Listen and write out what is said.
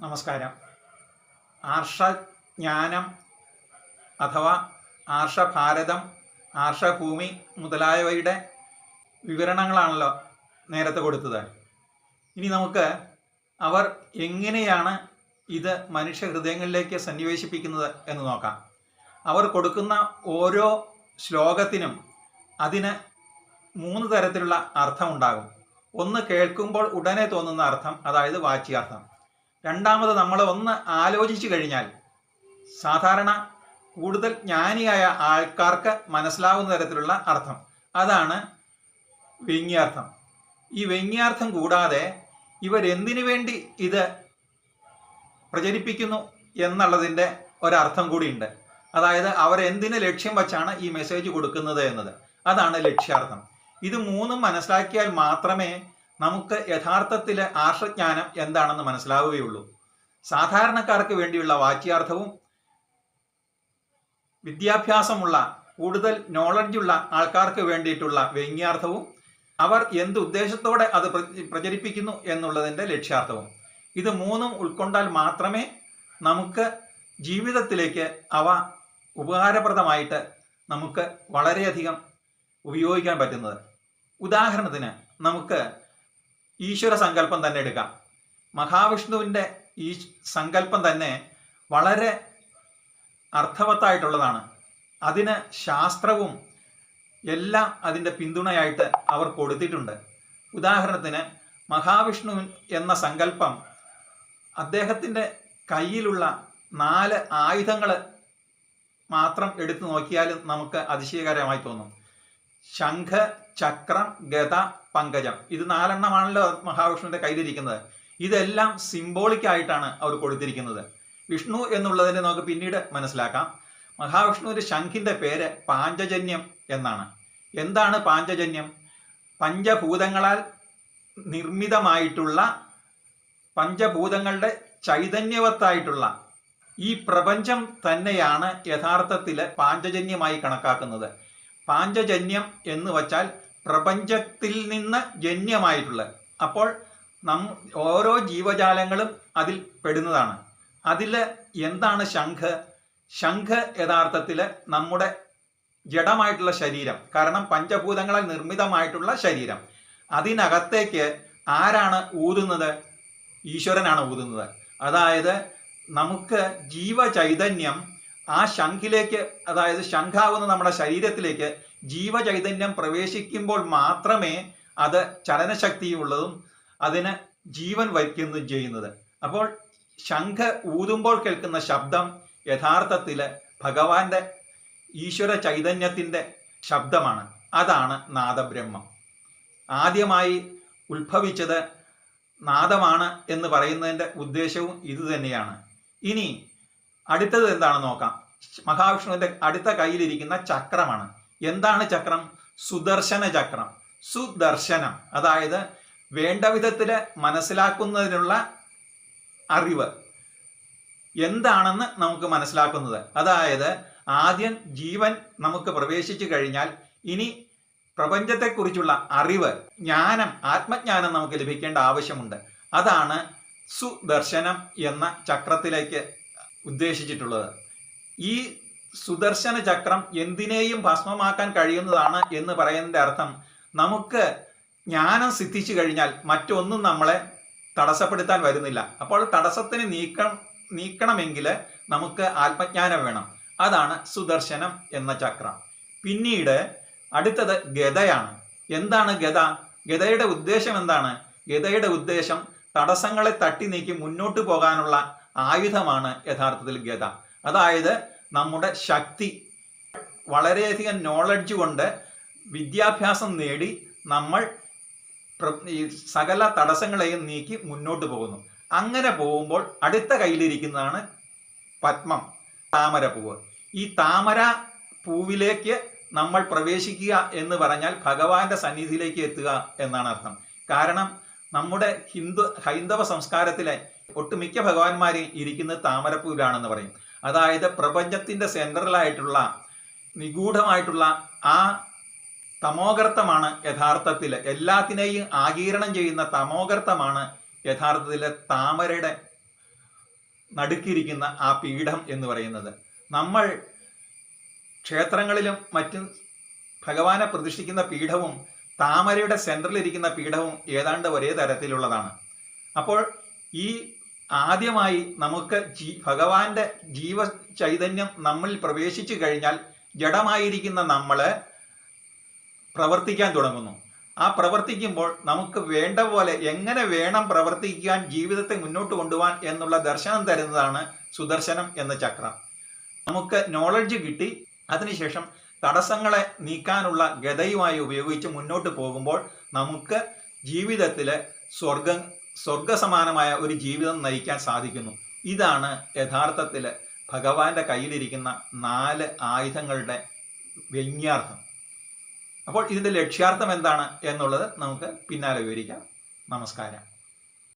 നമസ്കാരം. ആർഷജ്ഞാനം അഥവാ ആർഷഭാരതം ആർഷഭൂമി മുതലായവയുടെ വിവരണങ്ങളാണല്ലോ നേരത്തെ കൊടുത്തത്. ഇനി നമുക്ക് അവർ എങ്ങനെയാണ് ഇത് മനുഷ്യ ഹൃദയങ്ങളിലേക്ക് സന്നിവേശിപ്പിക്കുന്നത് എന്ന് നോക്കാം. അവർ കൊടുക്കുന്ന ഓരോ ശ്ലോകത്തിനും അതിന് മൂന്ന് തരത്തിലുള്ള അർത്ഥം ഉണ്ടാകും. ഒന്ന് കേൾക്കുമ്പോൾ ഉടനെ തോന്നുന്ന അർത്ഥം അതായത് വാച്യാർത്ഥം. രണ്ടാമത് നമ്മൾ ഒന്ന് ആലോചിച്ചു കഴിഞ്ഞാൽ സാധാരണ കൂടുതൽ ജ്ഞാനിയായ ആൾക്കാർക്ക് മനസ്സിലാവുന്ന തരത്തിലുള്ള അർത്ഥം. അതാണ് വ്യംഗ്യാർത്ഥം. ഈ വ്യംഗ്യാർത്ഥം കൂടാതെ ഇവരെന്തിനു വേണ്ടി ഇത് പ്രചരിപ്പിക്കുന്നു എന്നുള്ളതിന്റെ ഒരർത്ഥം കൂടിയുണ്ട്. അതായത് അവരെന്തിന് ലക്ഷ്യം വച്ചാണ് ഈ മെസ്സേജ് കൊടുക്കുന്നത് എന്നത്. അതാണ് ലക്ഷ്യാർത്ഥം. ഇത് മൂന്നും മനസ്സിലാക്കിയാൽ മാത്രമേ നമുക്ക് യഥാർത്ഥത്തിലെ ആർഷജ്ഞാനം എന്താണെന്ന് മനസ്സിലാവുകയുള്ളൂ. സാധാരണക്കാർക്ക് വേണ്ടിയുള്ള വാച്യാർത്ഥവും വിദ്യാഭ്യാസമുള്ള കൂടുതൽ നോളജുള്ള ആൾക്കാർക്ക് വേണ്ടിയിട്ടുള്ള വ്യംഗ്യാർത്ഥവും അവർ എന്ത് ഉദ്ദേശത്തോടെ അത് പ്രചരിപ്പിക്കുന്നു എന്നുള്ളതിന്റെ ലക്ഷ്യാർത്ഥവും. ഇത് മൂന്നും ഉൾക്കൊണ്ടാൽ മാത്രമേ നമുക്ക് ജീവിതത്തിലേക്ക് അവ ഉപകാരപ്രദമായിട്ട് നമുക്ക് വളരെയധികം ഉപയോഗിക്കാൻ പറ്റുന്നത്. ഉദാഹരണത്തിന് നമുക്ക് ഈശ്വര സങ്കല്പം തന്നെ എടുക്കാം. മഹാവിഷ്ണുവിന്റെ ഈ സങ്കല്പം തന്നെ വളരെ അർത്ഥവത്തായിട്ടുള്ളതാണ്. അതിന് ശാസ്ത്രവും എല്ലാം അതിന്റെ പിന്തുണയായിട്ട് അവർ കൊടുത്തിട്ടുണ്ട്. ഉദാഹരണത്തിന് മഹാവിഷ്ണു എന്ന സങ്കല്പം അദ്ദേഹത്തിന്റെ കയ്യിലുള്ള നാല് ആയുധങ്ങൾ മാത്രം എടുത്തു നോക്കിയാലും നമുക്ക് അതിശയകരമായി തോന്നും. ശംഖ് ചക്രം ഗത പങ്കജം. ഇത് നാലെണ്ണമാണല്ലോ മഹാവിഷ്ണുവിന്റെ കയ്യിലിരിക്കുന്നത് ഇതെല്ലാം സിംബോളിക് ആയിട്ടാണ് അവർ കൊടുത്തിരിക്കുന്നത്. വിഷ്ണു എന്നുള്ളതിനെ നമുക്ക് പിന്നീട് മനസ്സിലാക്കാം. മഹാവിഷ്ണുവിന്റെ ശംഖിന്റെ പേര് പാഞ്ചജന്യം എന്നാണ്. എന്താണ് പാഞ്ചജന്യം? പഞ്ചഭൂതങ്ങളാൽ നിർമ്മിതമായിട്ടുള്ള പഞ്ചഭൂതങ്ങളുടെ ചൈതന്യവത്തായിട്ടുള്ള ഈ പ്രപഞ്ചം തന്നെയാണ് യഥാർത്ഥത്തിൽ പാഞ്ചജന്യമായി കണക്കാക്കുന്നത്. പാഞ്ചജന്യം എന്ന് വച്ചാൽ പ്രപഞ്ചത്തിൽ നിന്ന് ജന്യമായിട്ടുള്ള. അപ്പോൾ നം ഓരോ ജീവജാലങ്ങളും അതിൽ പെടുന്നതാണ്. അതിൽ എന്താണ് ശംഖ്? ശംഖ് യഥാർത്ഥത്തിൽ നമ്മുടെ ജഡമായിട്ടുള്ള ശരീരം കാരണം പഞ്ചഭൂതങ്ങളാൽ നിർമ്മിതമായിട്ടുള്ള ശരീരം. അതിനകത്തേക്ക് ആരാണ് ഊതുന്നത്? ഈശ്വരനാണ് ഊതുന്നത്. അതായത് നമുക്ക് ജീവചൈതന്യം ആ ശംഖിലേക്ക് അതായത് ശംഖാവുന്ന നമ്മുടെ ശരീരത്തിലേക്ക് ജീവചൈതന്യം പ്രവേശിക്കുമ്പോൾ മാത്രമേ അത് ചലനശക്തിയുള്ളതും അതിന് ജീവൻ വയ്ക്കുന്നതും ചെയ്യുന്നത്. അപ്പോൾ ശംഖ് ഊതുമ്പോൾ കേൾക്കുന്ന ശബ്ദം യഥാർത്ഥത്തിൽ ഭഗവാന്റെ ഈശ്വര ചൈതന്യത്തിന്റെ ശബ്ദമാണ്. അതാണ് നാദബ്രഹ്മം. ആദ്യമായി ഉത്ഭവിച്ചത് നാദമാണ് എന്ന് പറയുന്നതിന്റെ ഉദ്ദേശവും ഇതുതന്നെയാണ് ഇനി അടുത്തത് എന്താണ് നോക്കാം. മഹാവിഷ്ണുവിന്റെ അടുത്ത കയ്യിലിരിക്കുന്ന ചക്രമാണ്. എന്താണ് ചക്രം? സുദർശന ചക്രം. സുദർശനം അതായത് വേണ്ട വിധത്തിൽ മനസ്സിലാക്കുന്നതിനുള്ള അറിവ്. എന്താണെന്ന് നമുക്ക് മനസ്സിലാക്കുന്നത്? അതായത് ആദ്യം ജീവൻ നമുക്ക് പ്രവേശിച്ചു കഴിഞ്ഞാൽ ഇനി പ്രപഞ്ചത്തെക്കുറിച്ചുള്ള അറിവ് ജ്ഞാനം ആത്മജ്ഞാനം നമുക്ക് ലഭിക്കേണ്ട ആവശ്യമുണ്ട്. അതാണ് സുദർശനം എന്ന ചക്രത്തിലേക്ക് ഉദ്ദേശിച്ചിട്ടുള്ളത്. ഈ സുദർശന ചക്രം എന്തിനേയും ഭസ്മമാക്കാൻ കഴിയുന്നതാണ് എന്ന് പറയുന്നതിന്റെ അർത്ഥം നമുക്ക് ജ്ഞാനം സിദ്ധിച്ചു കഴിഞ്ഞാൽ മറ്റൊന്നും നമ്മളെ തടസ്സപ്പെടുത്താൻ വരുന്നില്ല. അപ്പോൾ തടസ്സത്തിന് നീക്കം നീക്കണമെങ്കിൽ നമുക്ക് ആത്മജ്ഞാനം വേണം. അതാണ് സുദർശനം എന്ന ചക്രം. പിന്നീട് അടുത്തത് ഗതയാണ് എന്താണ് ഗത ഗതയുടെ ഉദ്ദേശം എന്താണ്? ഗതയുടെ ഉദ്ദേശം തടസ്സങ്ങളെ തട്ടി നീക്കി മുന്നോട്ട് പോകാനുള്ള ആയുധമാണ് യഥാർത്ഥത്തിൽ ഗത അതായത് നമ്മുടെ ശക്തി വളരെയധികം നോളജ് കൊണ്ട് വിദ്യാഭ്യാസം നേടി നമ്മൾ സകല തടസ്സങ്ങളെയും നീക്കി മുന്നോട്ട് പോകുന്നു. അങ്ങനെ പോകുമ്പോൾ അടുത്ത കയ്യിലിരിക്കുന്നതാണ് പത്മം താമരപ്പൂവ്. ഈ താമര പൂവിലേക്ക് നമ്മൾ പ്രവേശിക്കുക എന്ന് പറഞ്ഞാൽ ഭഗവാന്റെ സന്നിധിയിലേക്ക് എത്തുക എന്നാണ് അർത്ഥം. കാരണം നമ്മുടെ ഹിന്ദു ഹൈന്ദവ സംസ്കാരത്തിലെ ഒട്ടുമിക്ക ഭഗവാന്മാരും ഇരിക്കുന്നത് താമരപ്പൂവിലാണെന്ന് പറയും. അതായത് പ്രപഞ്ചത്തിന്റെ സെൻട്രലായിട്ടുള്ള നിഗൂഢമായിട്ടുള്ള ആ തമോഗർത്തമാണ് യഥാർത്ഥത്തിൽ. എല്ലാത്തിനെയും ആകീരണം ചെയ്യുന്ന തമോഗർത്തമാണ് യഥാർത്ഥത്തിൽ താമരയുടെ നടുക്കിയിരിക്കുന്ന ആ പീഠം എന്ന് പറയുന്നത്. നമ്മൾ ക്ഷേത്രങ്ങളിലും മറ്റും ഭഗവാനെ പ്രതിഷ്ഠിക്കുന്ന പീഠവും താമരയുടെ സെൻട്രലിരിക്കുന്ന പീഠവും ഏതാണ്ട് ഒരേ തരത്തിലുള്ളതാണ്. അപ്പോൾ ഈ ആദ്യമായി നമുക്ക് ജീ ഭഗവാന്റെ ജീവ ചൈതന്യം നമ്മളിൽ പ്രവേശിച്ചു കഴിഞ്ഞാൽ ജഡമായിരിക്കുന്ന നമ്മൾ പ്രവർത്തിക്കാൻ തുടങ്ങുന്നു. ആ പ്രവർത്തിക്കുമ്പോൾ നമുക്ക് വേണ്ട പോലെ എങ്ങനെ വേണം പ്രവർത്തിക്കാൻ ജീവിതത്തെ മുന്നോട്ട് കൊണ്ടുപോകാൻ എന്നുള്ള ദർശനം തരുന്നതാണ് സുദർശനം എന്ന ചക്രം. നമുക്ക് നോളജ് കിട്ടി. അതിനുശേഷം തടസ്സങ്ങളെ നീക്കാനുള്ള ഗതയുമായി ഉപയോഗിച്ച് മുന്നോട്ട് പോകുമ്പോൾ നമുക്ക് ജീവിതത്തിലെ സ്വർഗ സ്വർഗസമാനമായ ഒരു ജീവിതം നയിക്കാൻ സാധിക്കുന്നു. ഇതാണ് യഥാർത്ഥത്തിൽ ഭഗവാന്റെ കയ്യിലിരിക്കുന്ന നാല് ആയുധങ്ങളുടെ വ്യംഗ്യാർത്ഥം അപ്പോൾ ഇതിന്റെ ലക്ഷ്യാർത്ഥം എന്താണ് എന്നുള്ളത് നമുക്ക് പിന്നാലെ വിവരിക്കാം. നമസ്കാരം.